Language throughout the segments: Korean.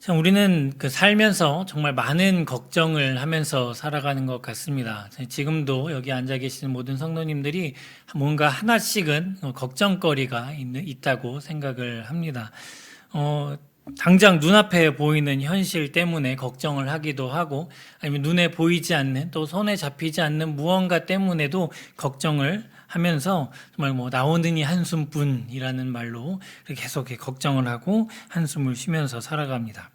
참 우리는 그 살면서 정말 많은 걱정을 하면서 살아가는 것 같습니다. 지금도 여기 앉아 계시는 모든 성도님들이 뭔가 하나씩은 걱정거리가 있다고 생각을 합니다. 어, 당장 눈앞에 보이는 현실 때문에 걱정을 하기도 하고 아니면 눈에 보이지 않는 또 손에 잡히지 않는 무언가 때문에도 걱정을 하면서 정말 뭐 나오느니 한숨뿐이라는 말로 계속 걱정을 하고 한숨을 쉬면서 살아갑니다.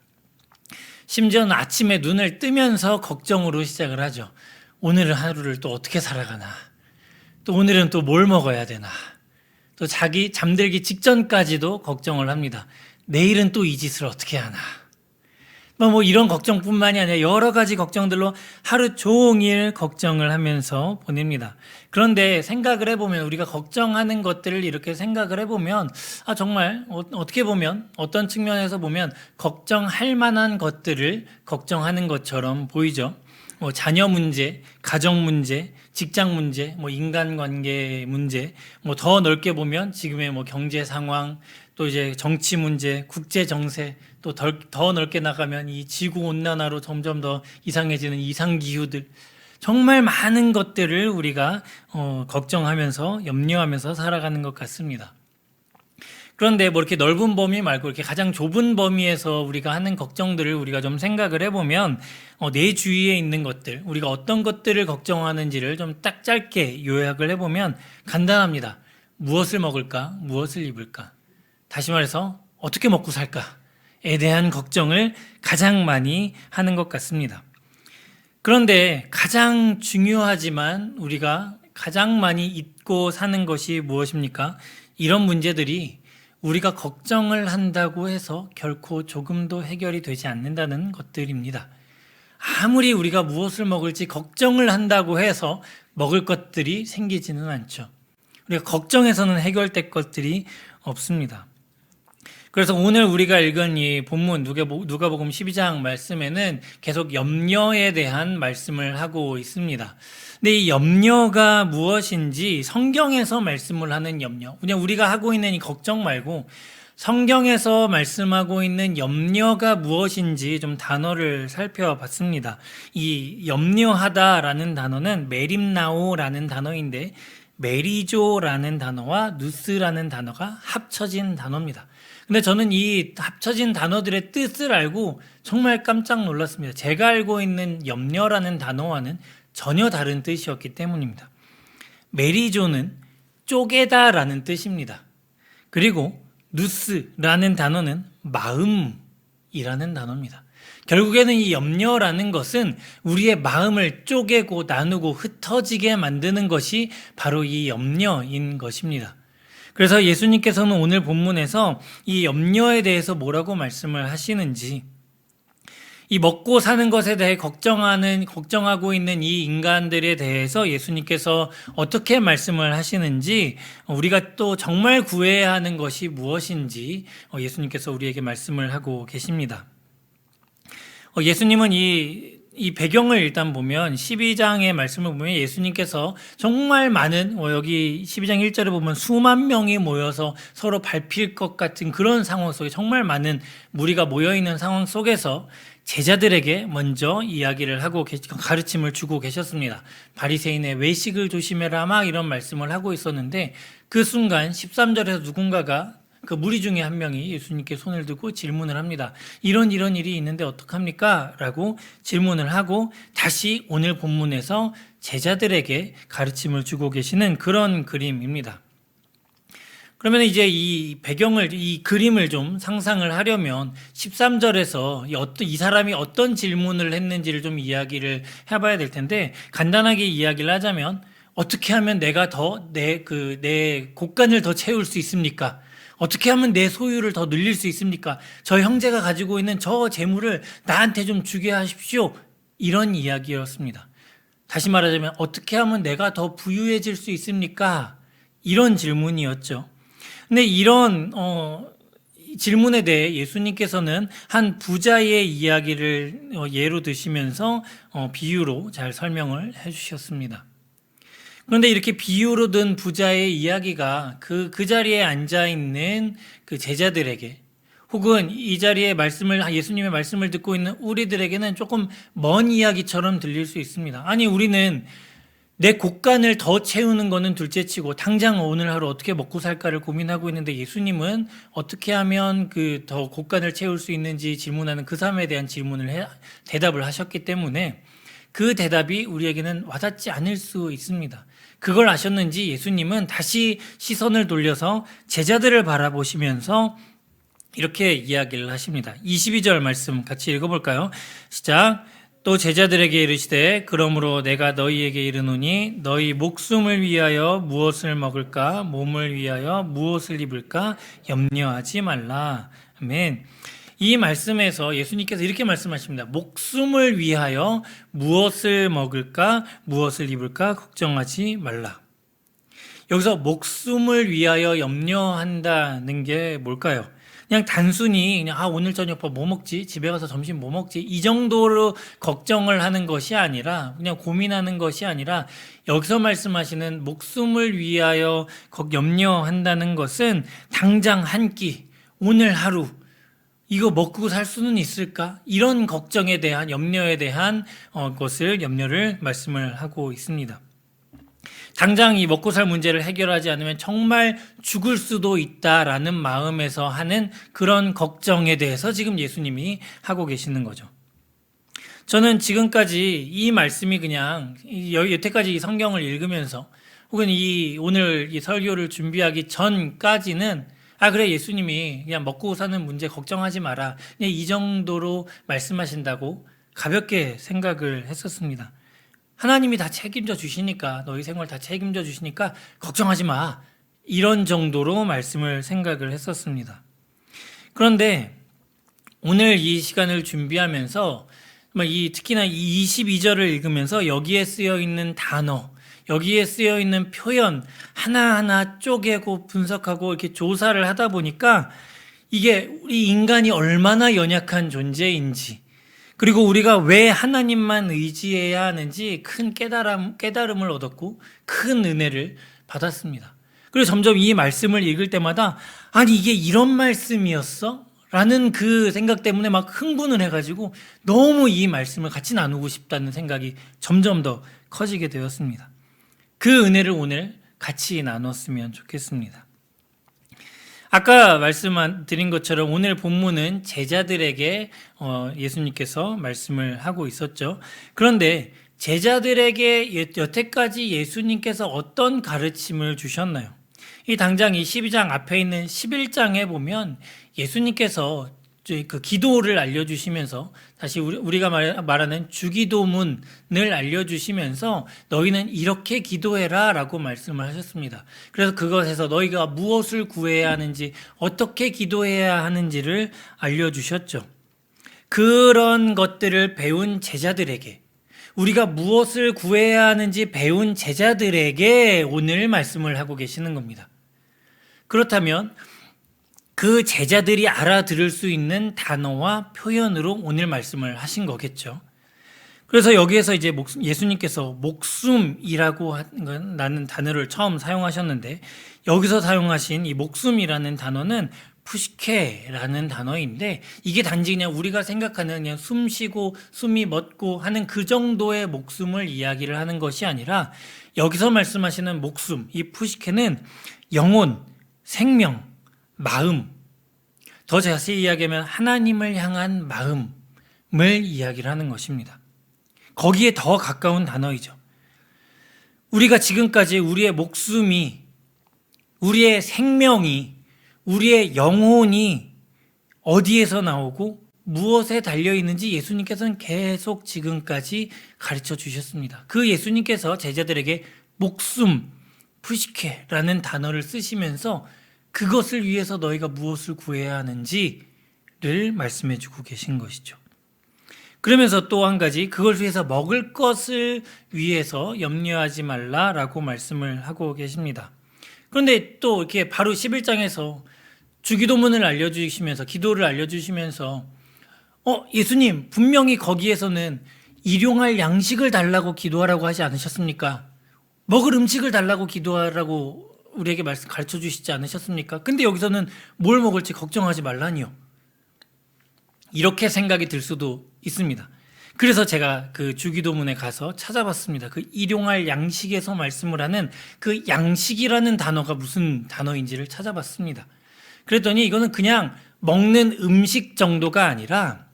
심지어는 아침에 눈을 뜨면서 걱정으로 시작을 하죠. 오늘 하루를 또 어떻게 살아가나. 또 오늘은 또 뭘 먹어야 되나. 또 자기 잠들기 직전까지도 걱정을 합니다. 내일은 또 이 짓을 어떻게 하나. 뭐, 뭐 이런 걱정뿐만이 아니라 여러 가지 걱정들로 하루 종일 걱정을 하면서 보냅니다. 그런데 생각을 해보면 우리가 걱정하는 것들을 이렇게 생각을 해보면 아 정말 어, 어떻게 보면 어떤 측면에서 보면 걱정할 만한 것들을 걱정하는 것처럼 보이죠. 뭐 자녀 문제, 가정 문제, 직장 문제, 뭐 인간관계 문제, 뭐 더 넓게 보면 지금의 뭐 경제 상황, 또 이제 정치 문제, 국제 정세, 또 더 넓게 나가면 이 지구 온난화로 점점 더 이상해지는 이상 기후들, 정말 많은 것들을 우리가 어, 걱정하면서 염려하면서 살아가는 것 같습니다. 그런데 뭐 이렇게 넓은 범위 말고 이렇게 가장 좁은 범위에서 우리가 하는 걱정들을 우리가 좀 생각을 해보면 어, 내 주위에 있는 것들, 우리가 어떤 것들을 걱정하는지를 좀 딱 짧게 요약을 해보면 간단합니다. 무엇을 먹을까? 무엇을 입을까? 다시 말해서 어떻게 먹고 살까에 대한 걱정을 가장 많이 하는 것 같습니다. 그런데 가장 중요하지만 우리가 가장 많이 잊고 사는 것이 무엇입니까? 이런 문제들이 우리가 걱정을 한다고 해서 결코 조금도 해결이 되지 않는다는 것들입니다. 아무리 우리가 무엇을 먹을지 걱정을 한다고 해서 먹을 것들이 생기지는 않죠. 우리가 걱정해서는 해결될 것들이 없습니다. 그래서 오늘 우리가 읽은 이 본문 누가복음 12장 말씀에는 계속 염려에 대한 말씀을 하고 있습니다. 근데 이 염려가 무엇인지 성경에서 말씀을 하는 염려. 그냥 우리가 하고 있는 이 걱정 말고 성경에서 말씀하고 있는 염려가 무엇인지 좀 단어를 살펴봤습니다. 이 염려하다라는 단어는 메림나오라는 단어인데 메리조라는 단어와 누스라는 단어가 합쳐진 단어입니다. 근데 저는 이 합쳐진 단어들의 뜻을 알고 정말 깜짝 놀랐습니다. 제가 알고 있는 염려라는 단어와는 전혀 다른 뜻이었기 때문입니다. 메리조는 쪼개다라는 뜻입니다. 그리고 누스라는 단어는 마음이라는 단어입니다. 결국에는 이 염려라는 것은 우리의 마음을 쪼개고 나누고 흩어지게 만드는 것이 바로 이 염려인 것입니다. 그래서 예수님께서는 오늘 본문에서 이 염려에 대해서 뭐라고 말씀을 하시는지 이 먹고 사는 것에 대해 걱정하는 걱정하고 있는 이 인간들에 대해서 예수님께서 어떻게 말씀을 하시는지 우리가 또 정말 구해야 하는 것이 무엇인지 예수님께서 우리에게 말씀을 하고 계십니다. 예수님은 이 이 배경을 일단 보면 12장의 말씀을 보면 예수님께서 정말 많은 어, 여기 12장 1절에 보면 수만 명이 모여서 서로 밟힐 것 같은 그런 상황 속에 정말 많은 무리가 모여 있는 상황 속에서 제자들에게 먼저 이야기를 하고 가르침을 주고 계셨습니다. 바리새인의 외식을 조심해라 막 이런 말씀을 하고 있었는데 그 순간 13절에서 누군가가 그 무리 중에 한 명이 예수님께 손을 들고 질문을 합니다. 이런 이런 일이 있는데 어떡합니까? 라고 질문을 하고 다시 오늘 본문에서 제자들에게 가르침을 주고 계시는 그런 그림입니다. 그러면 이제 이 배경을, 이 그림을 좀 상상을 하려면 13절에서 이, 사람이 어떤 질문을 했는지를 좀 이야기를 해봐야 될 텐데 간단하게 이야기를 하자면 어떻게 하면 내가 더 내, 그, 내 곳간을 더 채울 수 있습니까? 어떻게 하면 내 소유를 더 늘릴 수 있습니까? 저 형제가 가지고 있는 저 재물을 나한테 좀 주게 하십시오. 이런 이야기였습니다. 다시 말하자면 어떻게 하면 내가 더 부유해질 수 있습니까? 이런 질문이었죠. 근데 이런 어, 질문에 대해 예수님께서는 한 부자의 이야기를 어, 예로 드시면서 어, 비유로 잘 설명을 해주셨습니다. 그런데 이렇게 비유로 든 부자의 이야기가 그, 그 자리에 앉아 있는 그 제자들에게 혹은 이 자리에 말씀을 예수님의 말씀을 듣고 있는 우리들에게는 조금 먼 이야기처럼 들릴 수 있습니다. 아니 우리는 내 곳간을 더 채우는 거는 둘째 치고 당장 오늘 하루 어떻게 먹고 살까를 고민하고 있는데 예수님은 어떻게 하면 그더 곳간을 채울 수 있는지 질문하는 그 삶에 대한 질문을 해, 대답을 하셨기 때문에 그 대답이 우리에게는 와닿지 않을 수 있습니다. 그걸 아셨는지 예수님은 다시 시선을 돌려서 제자들을 바라보시면서 이렇게 이야기를 하십니다. 22절 말씀 같이 읽어볼까요? 시작. 또 제자들에게 이르시되 그러므로 내가 너희에게 이르노니 너희 목숨을 위하여 무엇을 먹을까 몸을 위하여 무엇을 입을까 염려하지 말라. 아멘. 이 말씀에서 예수님께서 이렇게 말씀하십니다. 목숨을 위하여 무엇을 먹을까 무엇을 입을까 걱정하지 말라. 여기서 목숨을 위하여 염려한다는 게 뭘까요? 그냥 단순히 그냥 아 오늘 저녁 뭐 먹지 집에 가서 점심 뭐 먹지 이 정도로 걱정을 하는 것이 아니라 그냥 고민하는 것이 아니라 여기서 말씀하시는 목숨을 위하여 염려한다는 것은 당장 한 끼 오늘 하루 이거 먹고 살 수는 있을까 이런 걱정에 대한 염려에 대한 어, 것을 염려를 말씀을 하고 있습니다. 당장 이 먹고 살 문제를 해결하지 않으면 정말 죽을 수도 있다라는 마음에서 하는 그런 걱정에 대해서 지금 예수님이 하고 계시는 거죠. 저는 지금까지 이 말씀이 그냥 여태까지 이 성경을 읽으면서 혹은 이 오늘 이 설교를 준비하기 전까지는 아 그래 예수님이 그냥 먹고 사는 문제 걱정하지 마라 그냥 이 정도로 말씀하신다고 가볍게 생각을 했었습니다. 하나님이 다 책임져 주시니까 너희 생활 다 책임져 주시니까 걱정하지 마. 이런 정도로 말씀을 생각을 했었습니다. 그런데 오늘 이 시간을 준비하면서 이 특히나 이 22절을 읽으면서 여기에 쓰여 있는 단어, 여기에 쓰여 있는 표현 하나하나 쪼개고 분석하고 이렇게 조사를 하다 보니까 이게 우리 인간이 얼마나 연약한 존재인지 그리고 우리가 왜 하나님만 의지해야 하는지 큰 깨달음, 깨달음을 얻었고 큰 은혜를 받았습니다. 그리고 점점 이 말씀을 읽을 때마다 아니 이게 이런 말씀이었어? 라는 그 생각 때문에 막 흥분을 해가지고 너무 이 말씀을 같이 나누고 싶다는 생각이 점점 더 커지게 되었습니다. 그 은혜를 오늘 같이 나눴으면 좋겠습니다. 아까 말씀드린 것처럼 오늘 본문은 제자들에게 어, 예수님께서 말씀을 하고 있었죠. 그런데 제자들에게 여태까지 예수님께서 어떤 가르침을 주셨나요? 이 당장 이 12장 앞에 있는 11장에 보면 예수님께서 그 기도를 알려주시면서 다시 우리가 말하는 주기도문을 알려주시면서 너희는 이렇게 기도해라 라고 말씀을 하셨습니다. 그래서 그것에서 너희가 무엇을 구해야 하는지 어떻게 기도해야 하는지를 알려주셨죠. 그런 것들을 배운 제자들에게 우리가 무엇을 구해야 하는지 배운 제자들에게 오늘 말씀을 하고 계시는 겁니다. 그렇다면 그 제자들이 알아들을 수 있는 단어와 표현으로 오늘 말씀을 하신 거겠죠. 그래서 여기에서 이제 예수님께서 목숨이라고 하는 단어를 처음 사용하셨는데 여기서 사용하신 이 목숨이라는 단어는 푸시케라는 단어인데 이게 단지 그냥 우리가 생각하는 그냥 숨 쉬고 숨이 멎고 하는 그 정도의 목숨을 이야기를 하는 것이 아니라 여기서 말씀하시는 목숨, 이 푸시케는 영혼, 생명, 마음, 더 자세히 이야기하면 하나님을 향한 마음을 이야기를 하는 것입니다. 거기에 더 가까운 단어이죠. 우리가 지금까지 우리의 목숨이, 우리의 생명이, 우리의 영혼이 어디에서 나오고 무엇에 달려 있는지 예수님께서는 계속 지금까지 가르쳐 주셨습니다. 그 예수님께서 제자들에게 목숨, 푸시케라는 단어를 쓰시면서 그것을 위해서 너희가 무엇을 구해야 하는지를 말씀해 주고 계신 것이죠. 그러면서 또 한 가지 그걸 위해서 먹을 것을 위해서 염려하지 말라라고 말씀을 하고 계십니다. 그런데 또 이렇게 바로 11장에서 주기도문을 알려주시면서 기도를 알려주시면서 어 예수님 분명히 거기에서는 일용할 양식을 달라고 기도하라고 하지 않으셨습니까? 먹을 음식을 달라고 기도하라고 우리에게 말씀 가르쳐 주시지 않으셨습니까? 근데 여기서는 뭘 먹을지 걱정하지 말라니요. 이렇게 생각이 들 수도 있습니다. 그래서 제가 그 주기도문에 가서 찾아봤습니다. 그 일용할 양식에서 말씀을 하는 그 양식이라는 단어가 무슨 단어인지를 찾아봤습니다. 그랬더니 이거는 그냥 먹는 음식 정도가 아니라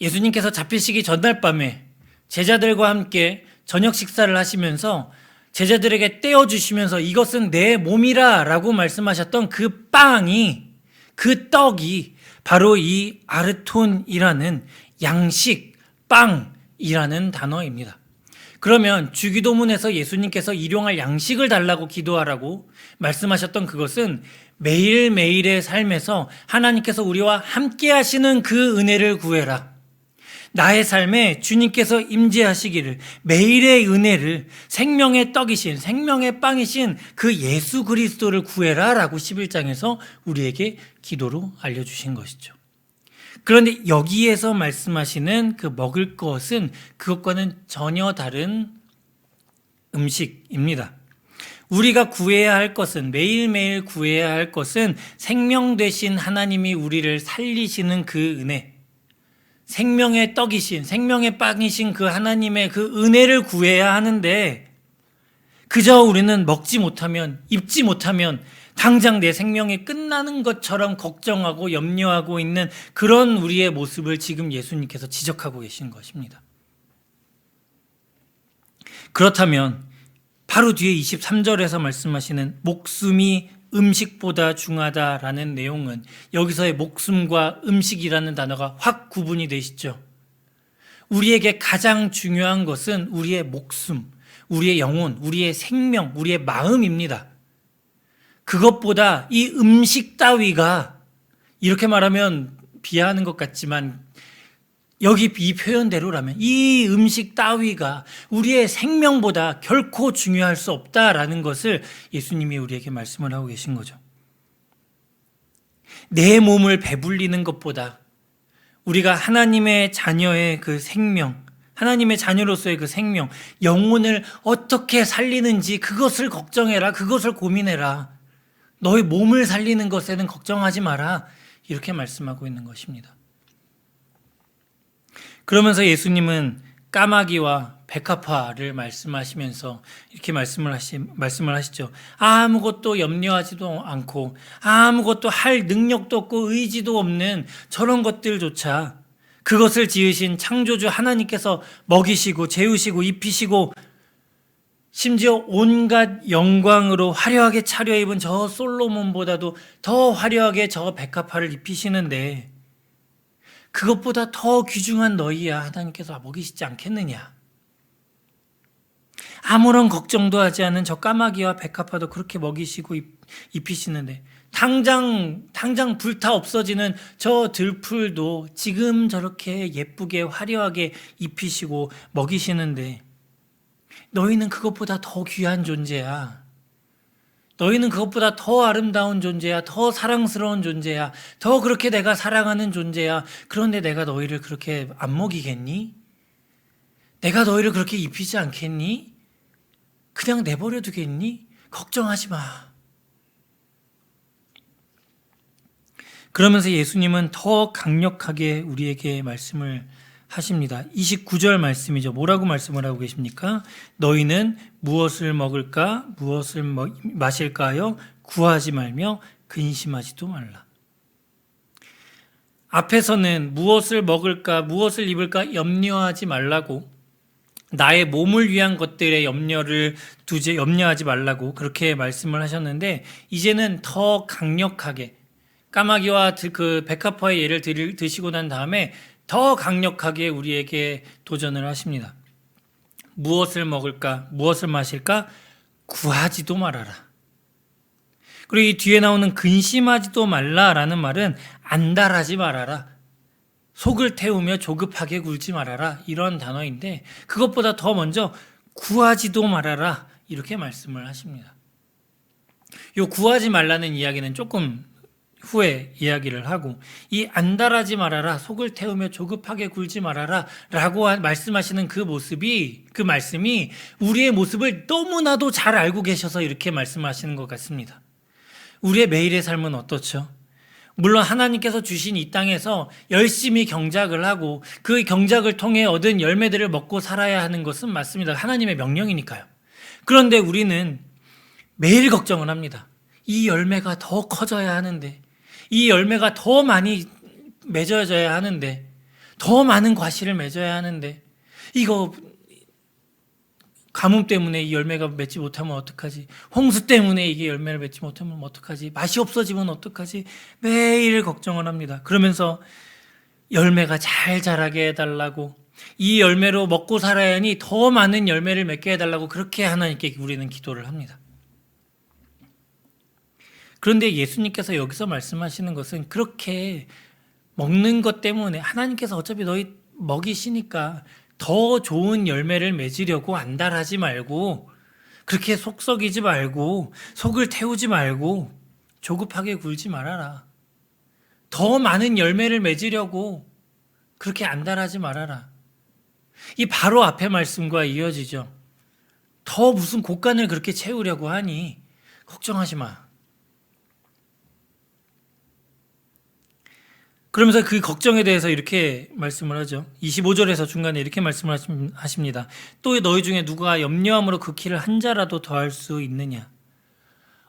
예수님께서 잡히시기 전날 밤에 제자들과 함께 저녁 식사를 하시면서 제자들에게 떼어주시면서 이것은 내 몸이라 라고 말씀하셨던 그 빵이, 그 떡이 바로 이 아르톤이라는 양식, 빵이라는 단어입니다. 그러면 주기도문에서 예수님께서 일용할 양식을 달라고 기도하라고 말씀하셨던 그것은 매일매일의 삶에서 하나님께서 우리와 함께 하시는 그 은혜를 구해라. 나의 삶에 주님께서 임재하시기를 매일의 은혜를 생명의 떡이신 생명의 빵이신 그 예수 그리스도를 구해라라고 11장에서 우리에게 기도로 알려 주신 것이죠. 그런데 여기에서 말씀하시는 그 먹을 것은 그것과는 전혀 다른 음식입니다. 우리가 구해야 할 것은 매일매일 구해야 할 것은 생명 되신 하나님이 우리를 살리시는 그 은혜, 생명의 떡이신, 생명의 빵이신 그 하나님의 그 은혜를 구해야 하는데, 그저 우리는 먹지 못하면, 입지 못하면, 당장 내 생명이 끝나는 것처럼 걱정하고 염려하고 있는 그런 우리의 모습을 지금 예수님께서 지적하고 계신 것입니다. 그렇다면, 바로 뒤에 23절에서 말씀하시는 목숨이 음식보다 중하다라는 내용은 여기서의 목숨과 음식이라는 단어가 확 구분이 되시죠. 우리에게 가장 중요한 것은 우리의 목숨, 우리의 영혼, 우리의 생명, 우리의 마음입니다. 그것보다 이 음식 따위가 이렇게 말하면 비하하는 것 같지만 여기 이 표현대로라면 이 음식 따위가 우리의 생명보다 결코 중요할 수 없다라는 것을 예수님이 우리에게 말씀을 하고 계신 거죠. 내 몸을 배불리는 것보다 우리가 하나님의 자녀의 그 생명, 하나님의 자녀로서의 그 생명, 영혼을 어떻게 살리는지 그것을 걱정해라. 그것을 고민해라. 너의 몸을 살리는 것에는 걱정하지 마라. 이렇게 말씀하고 있는 것입니다. 그러면서 예수님은 까마귀와 백합화를 말씀하시면서 이렇게 말씀을 하시, 말씀을 하시죠. 아무것도 염려하지도 않고 아무것도 할 능력도 없고 의지도 없는 저런 것들조차 그것을 지으신 창조주 하나님께서 먹이시고 재우시고 입히시고 심지어 온갖 영광으로 화려하게 차려입은 저 솔로몬보다도 더 화려하게 저 백합화를 입히시는데 그것보다 더 귀중한 너희야 하나님께서 먹이시지 않겠느냐? 아무런 걱정도 하지 않은 저 까마귀와 백합화도 그렇게 먹이시고 입히시는데 당장 당장 불타 없어지는 저 들풀도 지금 저렇게 예쁘게 화려하게 입히시고 먹이시는데 너희는 그것보다 더 귀한 존재야. 너희는 그것보다 더 아름다운 존재야, 더 사랑스러운 존재야, 더 그렇게 내가 사랑하는 존재야. 그런데 내가 너희를 그렇게 안 먹이겠니? 내가 너희를 그렇게 입히지 않겠니? 그냥 내버려 두겠니? 걱정하지 마. 그러면서 예수님은 더 강력하게 우리에게 말씀을 하십니다. 29절 말씀이죠. 뭐라고 말씀을 하고 계십니까? 너희는 무엇을 먹을까? 무엇을 마실까요? 구하지 말며 근심하지도 말라. 앞에서는 무엇을 먹을까? 무엇을 입을까? 염려하지 말라고 나의 몸을 위한 것들에 염려를 두지 염려하지 말라고 그렇게 말씀을 하셨는데 이제는 더 강력하게 까마귀와 그 백합화의 예를 드시고 난 다음에 더 강력하게 우리에게 도전을 하십니다. 무엇을 먹을까? 무엇을 마실까? 구하지도 말아라. 그리고 이 뒤에 나오는 근심하지도 말라라는 말은 안달하지 말아라. 속을 태우며 조급하게 굴지 말아라. 이런 단어인데 그것보다 더 먼저 구하지도 말아라. 이렇게 말씀을 하십니다. 요 구하지 말라는 이야기는 조금 후에 이야기를 하고 이 안달하지 말아라 속을 태우며 조급하게 굴지 말아라 라고 말씀하시는 그 모습이 그 말씀이 우리의 모습을 너무나도 잘 알고 계셔서 이렇게 말씀하시는 것 같습니다. 우리의 매일의 삶은 어떻죠? 물론 하나님께서 주신 이 땅에서 열심히 경작을 하고 그 경작을 통해 얻은 열매들을 먹고 살아야 하는 것은 맞습니다. 하나님의 명령이니까요. 그런데 우리는 매일 걱정을 합니다. 이 열매가 더 커져야 하는데, 이 열매가 더 많이 맺어져야 하는데, 더 많은 과실을 맺어야 하는데, 이거 가뭄 때문에 이 열매가 맺지 못하면 어떡하지? 홍수 때문에 이게 열매를 맺지 못하면 어떡하지? 맛이 없어지면 어떡하지? 매일 걱정을 합니다. 그러면서 열매가 잘 자라게 해달라고 이 열매로 먹고 살아야 하니 더 많은 열매를 맺게 해달라고 그렇게 하나님께 우리는 기도를 합니다. 그런데 예수님께서 여기서 말씀하시는 것은 그렇게 먹는 것 때문에 하나님께서 어차피 너희 먹이시니까 더 좋은 열매를 맺으려고 안달하지 말고 그렇게 속 썩이지 말고 속을 태우지 말고 조급하게 굴지 말아라. 더 많은 열매를 맺으려고 그렇게 안달하지 말아라. 이 바로 앞에 말씀과 이어지죠. 더 무슨 곡간을 그렇게 채우려고 하니 걱정하지 마. 그러면서 그 걱정에 대해서 이렇게 말씀을 하죠. 25절에서 중간에 이렇게 말씀을 하십니다. 또 너희 중에 누가 염려함으로 그 키를 한 자라도 더할 수 있느냐?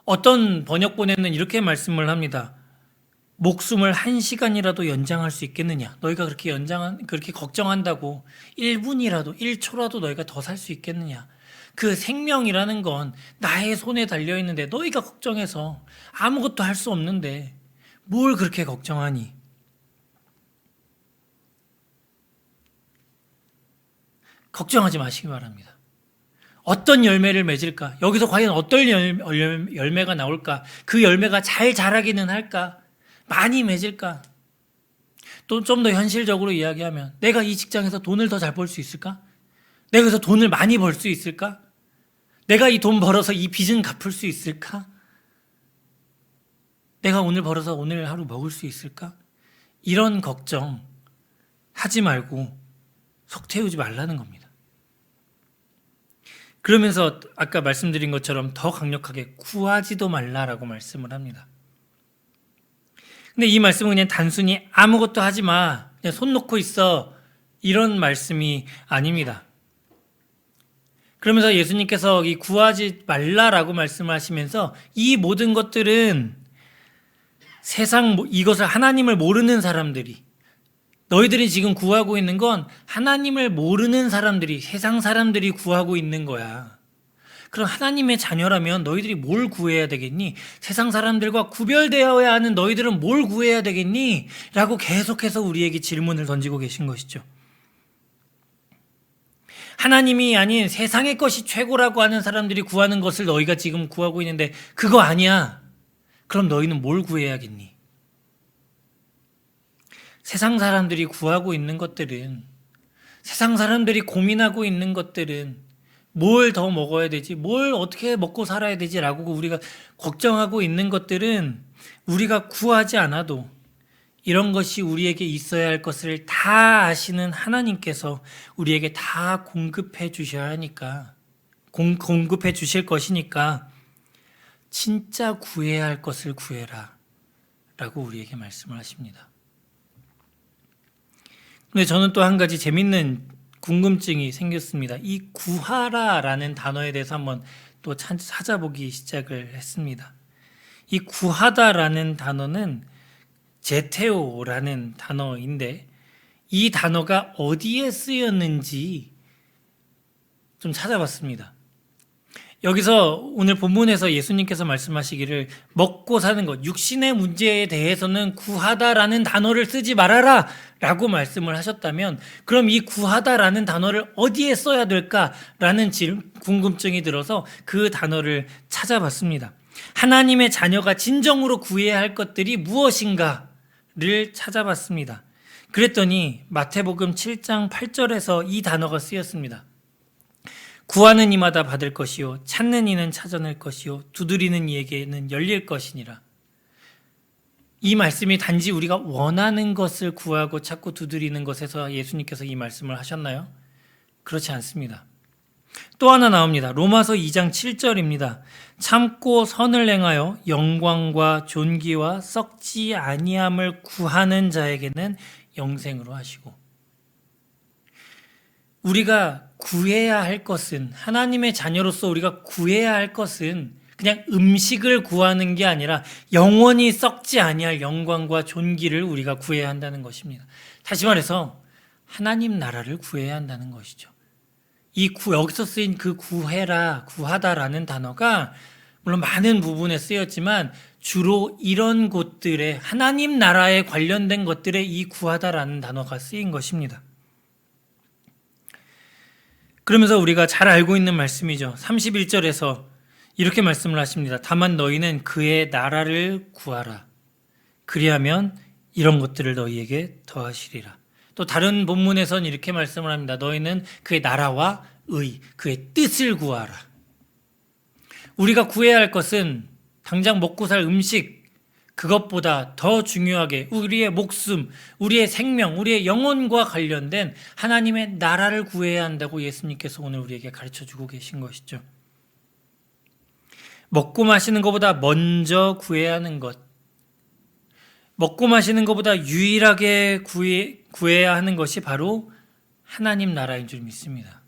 어떤 번역본에는 이렇게 말씀을 합니다. 목숨을 한 시간이라도 연장할 수 있겠느냐? 너희가 그렇게 연장 그렇게 걱정한다고 1분이라도 1초라도 너희가 더 살 수 있겠느냐? 그 생명이라는 건 나의 손에 달려 있는데 너희가 걱정해서 아무것도 할 수 없는데 뭘 그렇게 걱정하니? 걱정하지 마시기 바랍니다. 어떤 열매를 맺을까? 여기서 과연 어떤 열매가 나올까? 그 열매가 잘 자라기는 할까? 많이 맺을까? 또 좀 더 현실적으로 이야기하면 내가 이 직장에서 돈을 더 잘 벌 수 있을까? 내가 그래서 돈을 많이 벌 수 있을까? 내가 이 돈 벌어서 이 빚은 갚을 수 있을까? 내가 오늘 벌어서 오늘 하루 먹을 수 있을까? 이런 걱정 하지 말고 속 태우지 말라는 겁니다. 그러면서 아까 말씀드린 것처럼 더 강력하게 구하지도 말라라고 말씀을 합니다. 근데 이 말씀은 그냥 단순히 아무것도 하지 마. 그냥 손 놓고 있어. 이런 말씀이 아닙니다. 그러면서 예수님께서 이 구하지 말라라고 말씀하시면서 이 모든 것들은 세상 이것을 하나님을 모르는 사람들이 너희들이 지금 구하고 있는 건 하나님을 모르는 사람들이, 세상 사람들이 구하고 있는 거야. 그럼 하나님의 자녀라면 너희들이 뭘 구해야 되겠니? 세상 사람들과 구별되어야 하는 너희들은 뭘 구해야 되겠니? 라고 계속해서 우리에게 질문을 던지고 계신 것이죠. 하나님이 아닌 세상의 것이 최고라고 하는 사람들이 구하는 것을 너희가 지금 구하고 있는데 그거 아니야. 그럼 너희는 뭘 구해야겠니? 세상 사람들이 구하고 있는 것들은 세상 사람들이 고민하고 있는 것들은 뭘 더 먹어야 되지? 뭘 어떻게 먹고 살아야 되지라고 우리가 걱정하고 있는 것들은 우리가 구하지 않아도 이런 것이 우리에게 있어야 할 것을 다 아시는 하나님께서 우리에게 다 공급해 주셔야 하니까 공, 공급해 주실 것이니까 진짜 구해야 할 것을 구해라 라고 우리에게 말씀을 하십니다. 근데 저는 또 한 가지 재밌는 궁금증이 생겼습니다. 이 구하라라는 단어에 대해서 한번 또 찾아보기 시작을 했습니다. 이 구하다라는 단어는 제테오라는 단어인데 이 단어가 어디에 쓰였는지 좀 찾아봤습니다. 여기서 오늘 본문에서 예수님께서 말씀하시기를 먹고 사는 것, 육신의 문제에 대해서는 구하다라는 단어를 쓰지 말아라 라고 말씀을 하셨다면 그럼 이 구하다라는 단어를 어디에 써야 될까라는 궁금증이 들어서 그 단어를 찾아봤습니다. 하나님의 자녀가 진정으로 구해야 할 것들이 무엇인가를 찾아봤습니다. 그랬더니 마태복음 7장 8절에서 이 단어가 쓰였습니다. 구하는 이마다 받을 것이요 찾는 이는 찾아낼 것이요 두드리는 이에게는 열릴 것이니라. 이 말씀이 단지 우리가 원하는 것을 구하고 찾고 두드리는 것에서 예수님께서 이 말씀을 하셨나요? 그렇지 않습니다. 또 하나 나옵니다. 로마서 2장 7절입니다. 참고 선을 행하여 영광과 존귀와 썩지 아니함을 구하는 자에게는 영생으로 하시고 우리가 구해야 할 것은 하나님의 자녀로서 우리가 구해야 할 것은 그냥 음식을 구하는 게 아니라 영원히 썩지 아니할 영광과 존귀를 우리가 구해야 한다는 것입니다. 다시 말해서 하나님 나라를 구해야 한다는 것이죠. 이 구, 여기서 쓰인 그 구해라, 구하다라는 단어가 물론 많은 부분에 쓰였지만 주로 이런 곳들에 하나님 나라에 관련된 것들에 이 구하다라는 단어가 쓰인 것입니다. 그러면서 우리가 잘 알고 있는 말씀이죠. 31절에서 이렇게 말씀을 하십니다. 다만 너희는 그의 나라를 구하라. 그리하면 이런 것들을 너희에게 더하시리라. 또 다른 본문에선 이렇게 말씀을 합니다. 너희는 그의 나라와 의, 그의 뜻을 구하라. 우리가 구해야 할 것은 당장 먹고 살 음식, 그것보다 더 중요하게 우리의 목숨, 우리의 생명, 우리의 영혼과 관련된 하나님의 나라를 구해야 한다고 예수님께서 오늘 우리에게 가르쳐 주고 계신 것이죠. 먹고 마시는 것보다 먼저 구해야 하는 것. 먹고 마시는 것보다 유일하게 구해, 구해야 하는 것이 바로 하나님 나라인 줄 믿습니다.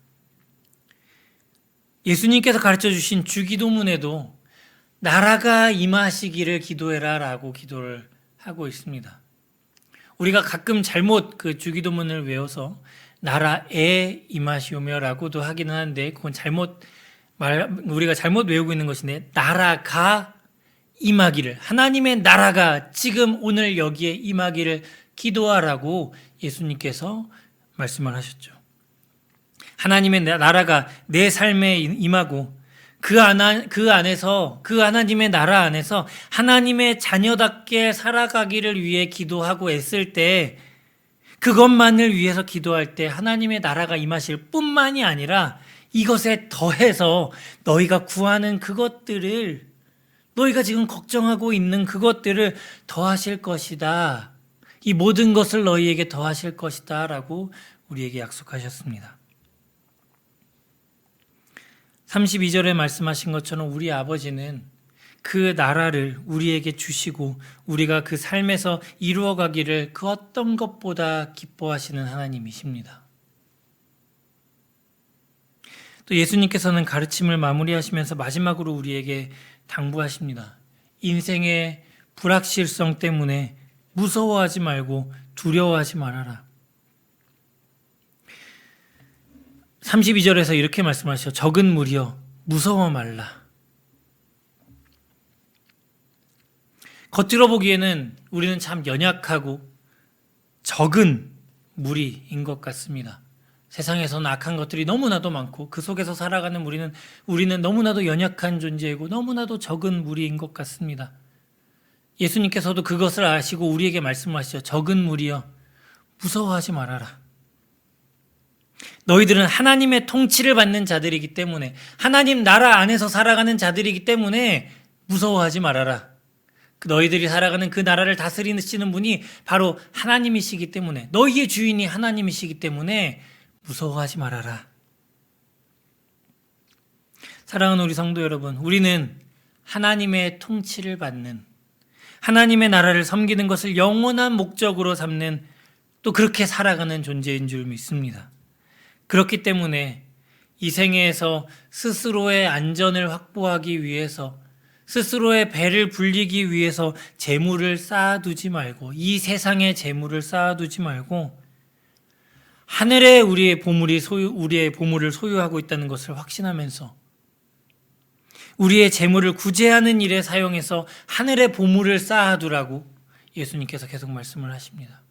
예수님께서 가르쳐 주신 주기도문에도 나라가 임하시기를 기도해라 라고 기도를 하고 있습니다. 우리가 가끔 잘못 그 주기도문을 외워서 나라에 임하시오며 라고도 하기는 하는데 그건 잘못 말, 우리가 잘못 외우고 있는 것인데 나라가 임하기를 하나님의 나라가 지금 오늘 여기에 임하기를 기도하라고 예수님께서 말씀을 하셨죠. 하나님의 나라가 내 삶에 임하고 그, 안, 그 안에서 그 하나님의 나라 안에서 하나님의 자녀답게 살아가기를 위해 기도하고 애쓸 때 그것만을 위해서 기도할 때 하나님의 나라가 임하실 뿐만이 아니라 이것에 더해서 너희가 구하는 그것들을 너희가 지금 걱정하고 있는 그것들을 더하실 것이다. 이 모든 것을 너희에게 더하실 것이다. 라고 우리에게 약속하셨습니다. 32절에 말씀하신 것처럼 우리 아버지는 그 나라를 우리에게 주시고 우리가 그 삶에서 이루어가기를 그 어떤 것보다 기뻐하시는 하나님이십니다. 또 예수님께서는 가르침을 마무리하시면서 마지막으로 우리에게 당부하십니다. 인생의 불확실성 때문에 무서워하지 말고 두려워하지 말아라. 32절에서 이렇게 말씀하시죠. 적은 무리여 무서워 말라. 겉으로 보기에는 우리는 참 연약하고 적은 무리인 것 같습니다. 세상에서는 악한 것들이 너무나도 많고 그 속에서 살아가는 우리는 우리는 너무나도 연약한 존재이고 너무나도 적은 무리인 것 같습니다. 예수님께서도 그것을 아시고 우리에게 말씀하시죠. 적은 무리여 무서워하지 말아라. 너희들은 하나님의 통치를 받는 자들이기 때문에 하나님 나라 안에서 살아가는 자들이기 때문에 무서워하지 말아라. 그 너희들이 살아가는 그 나라를 다스리시는 분이 바로 하나님이시기 때문에 너희의 주인이 하나님이시기 때문에 무서워하지 말아라. 사랑하는 우리 성도 여러분, 우리는 하나님의 통치를 받는 하나님의 나라를 섬기는 것을 영원한 목적으로 삼는 또 그렇게 살아가는 존재인 줄 믿습니다. 그렇기 때문에 이 생애에서 스스로의 안전을 확보하기 위해서 스스로의 배를 불리기 위해서 재물을 쌓아두지 말고 이 세상의 재물을 쌓아두지 말고 하늘에 우리의 보물이 소유 우리의 보물을 소유하고 있다는 것을 확신하면서 우리의 재물을 구제하는 일에 사용해서 하늘의 보물을 쌓아두라고 예수님께서 계속 말씀을 하십니다.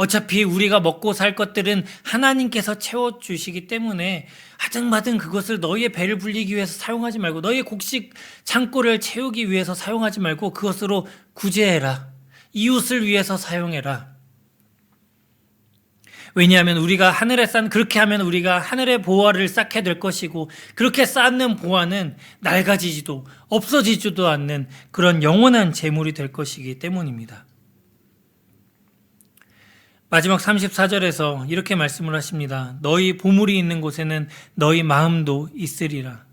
어차피 우리가 먹고 살 것들은 하나님께서 채워주시기 때문에 하등마등 그것을 너희의 배를 불리기 위해서 사용하지 말고 너희의 곡식 창고를 채우기 위해서 사용하지 말고 그것으로 구제해라. 이웃을 위해서 사용해라. 왜냐하면 우리가 하늘에 쌓는 그렇게 하면 우리가 하늘의 보화를 쌓게 될 것이고 그렇게 쌓는 보화는 낡아지지도 없어지지도 않는 그런 영원한 재물이 될 것이기 때문입니다. 마지막 34절에서 이렇게 말씀을 하십니다. 너희 보물이 있는 곳에는 너희 마음도 있으리라.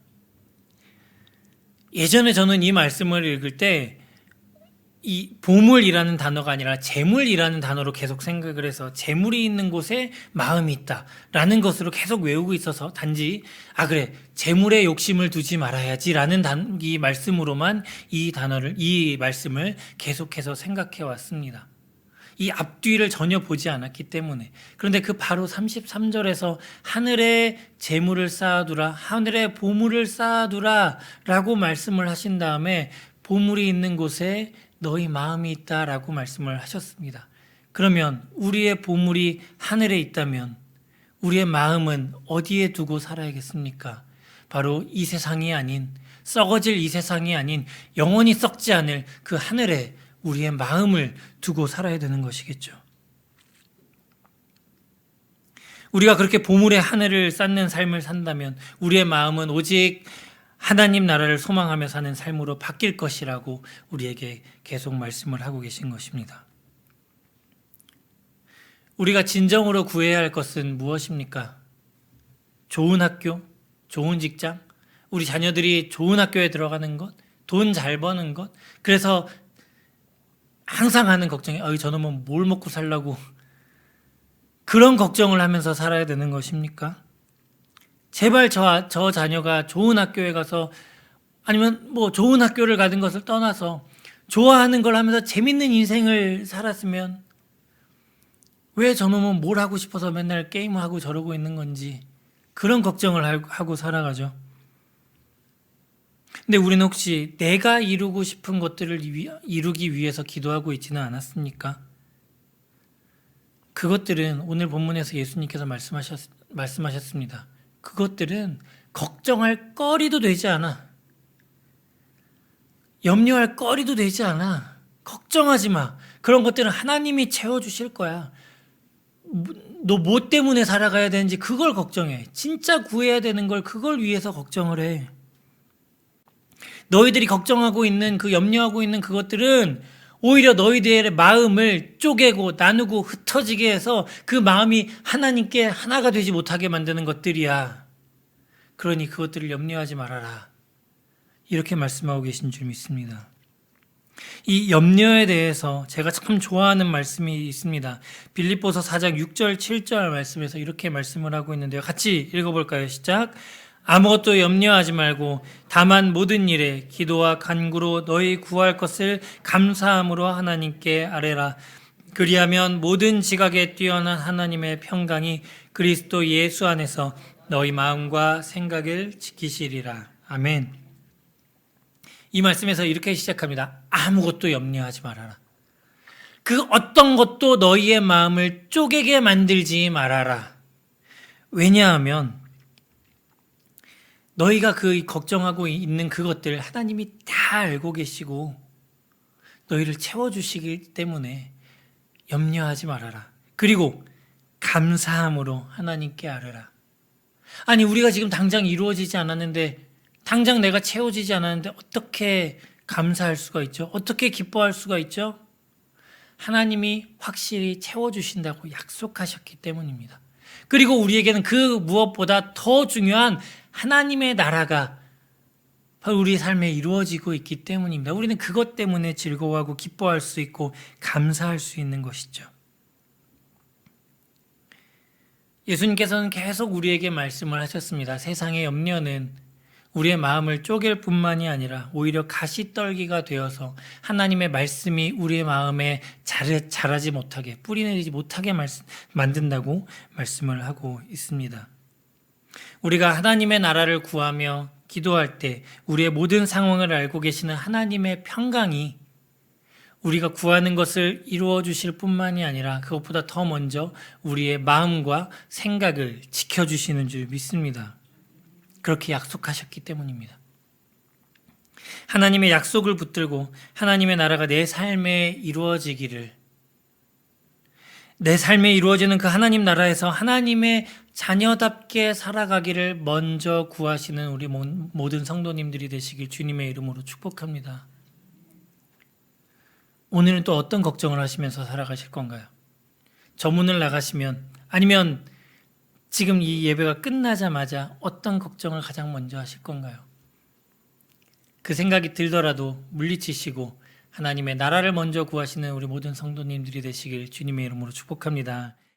예전에 저는 이 말씀을 읽을 때 이 보물이라는 단어가 아니라 재물이라는 단어로 계속 생각을 해서 재물이 있는 곳에 마음이 있다라는 것으로 계속 외우고 있어서 단지 아 그래 재물에 욕심을 두지 말아야지라는 단, 이 말씀으로만 이 단어를 이 말씀을 계속해서 생각해 왔습니다. 이 앞뒤를 전혀 보지 않았기 때문에 그런데 그 바로 33절에서 하늘에 재물을 쌓아두라 하늘에 보물을 쌓아두라라고 말씀을 하신 다음에 보물이 있는 곳에 너희 마음이 있다라고 말씀을 하셨습니다. 그러면 우리의 보물이 하늘에 있다면 우리의 마음은 어디에 두고 살아야겠습니까? 바로 이 세상이 아닌 썩어질 이 세상이 아닌 영원히 썩지 않을 그 하늘에 우리의 마음을 두고 살아야 되는 것이겠죠. 우리가 그렇게 보물의 하늘을 쌓는 삶을 산다면 우리의 마음은 오직 하나님 나라를 소망하며 사는 삶으로 바뀔 것이라고 우리에게 계속 말씀을 하고 계신 것입니다. 우리가 진정으로 구해야 할 것은 무엇입니까? 좋은 학교, 좋은 직장, 우리 자녀들이 좋은 학교에 들어가는 것, 돈 잘 버는 것, 그래서 항상 하는 걱정이, 아, 저놈은 뭘 먹고 살라고 그런 걱정을 하면서 살아야 되는 것입니까? 제발 저, 저 자녀가 좋은 학교에 가서 아니면 뭐 좋은 학교를 가는 것을 떠나서 좋아하는 걸 하면서 재밌는 인생을 살았으면 왜 저놈은 뭘 하고 싶어서 맨날 게임하고 저러고 있는 건지 그런 걱정을 하고 살아가죠. 근데 우리는 혹시 내가 이루고 싶은 것들을 이루기 위해서 기도하고 있지는 않았습니까? 그것들은 오늘 본문에서 예수님께서 말씀하셨, 말씀하셨습니다. 그것들은 걱정할 거리도 되지 않아. 염려할 거리도 되지 않아. 걱정하지 마. 그런 것들은 하나님이 채워주실 거야. 너 뭐 때문에 살아가야 되는지 그걸 걱정해. 진짜 구해야 되는 걸 그걸 위해서 걱정을 해. 너희들이 걱정하고 있는 그 염려하고 있는 그것들은 오히려 너희들의 마음을 쪼개고 나누고 흩어지게 해서 그 마음이 하나님께 하나가 되지 못하게 만드는 것들이야. 그러니 그것들을 염려하지 말아라. 이렇게 말씀하고 계신 줄 믿습니다. 이 염려에 대해서 제가 참 좋아하는 말씀이 있습니다. 빌립보서 4장 6절 7절 말씀에서 이렇게 말씀을 하고 있는데요. 같이 읽어볼까요? 시작. 아무것도 염려하지 말고 다만 모든 일에 기도와 간구로 너희 구할 것을 감사함으로 하나님께 아뢰라. 그리하면 모든 지각에 뛰어난 하나님의 평강이 그리스도 예수 안에서 너희 마음과 생각을 지키시리라. 아멘. 이 말씀에서 이렇게 시작합니다. 아무것도 염려하지 말아라. 그 어떤 것도 너희의 마음을 쪼개게 만들지 말아라. 왜냐하면 너희가 그 걱정하고 있는 그것들 하나님이 다 알고 계시고 너희를 채워주시기 때문에 염려하지 말아라. 그리고 감사함으로 하나님께 아뢰라. 아니, 우리가 지금 당장 이루어지지 않았는데, 당장 내가 채워지지 않았는데, 어떻게 감사할 수가 있죠? 어떻게 기뻐할 수가 있죠? 하나님이 확실히 채워주신다고 약속하셨기 때문입니다. 그리고 우리에게는 그 무엇보다 더 중요한 하나님의 나라가 바로 우리 삶에 이루어지고 있기 때문입니다. 우리는 그것 때문에 즐거워하고 기뻐할 수 있고 감사할 수 있는 것이죠. 예수님께서는 계속 우리에게 말씀을 하셨습니다. 세상의 염려는 우리의 마음을 쪼갤 뿐만이 아니라 오히려 가시떨기가 되어서 하나님의 말씀이 우리의 마음에 자라지 못하게 뿌리 내리지 못하게 만든다고 말씀을 하고 있습니다. 우리가 하나님의 나라를 구하며 기도할 때 우리의 모든 상황을 알고 계시는 하나님의 평강이 우리가 구하는 것을 이루어 주실 뿐만이 아니라 그것보다 더 먼저 우리의 마음과 생각을 지켜 주시는 줄 믿습니다. 그렇게 약속하셨기 때문입니다. 하나님의 약속을 붙들고 하나님의 나라가 내 삶에 이루어지기를 내 삶에 이루어지는 그 하나님 나라에서 하나님의 자녀답게 살아가기를 먼저 구하시는 우리 모든 성도님들이 되시길 주님의 이름으로 축복합니다. 오늘은 또 어떤 걱정을 하시면서 살아가실 건가요? 저 문을 나가시면 아니면 지금 이 예배가 끝나자마자 어떤 걱정을 가장 먼저 하실 건가요? 그 생각이 들더라도 물리치시고 하나님의 나라를 먼저 구하시는 우리 모든 성도님들이 되시길 주님의 이름으로 축복합니다.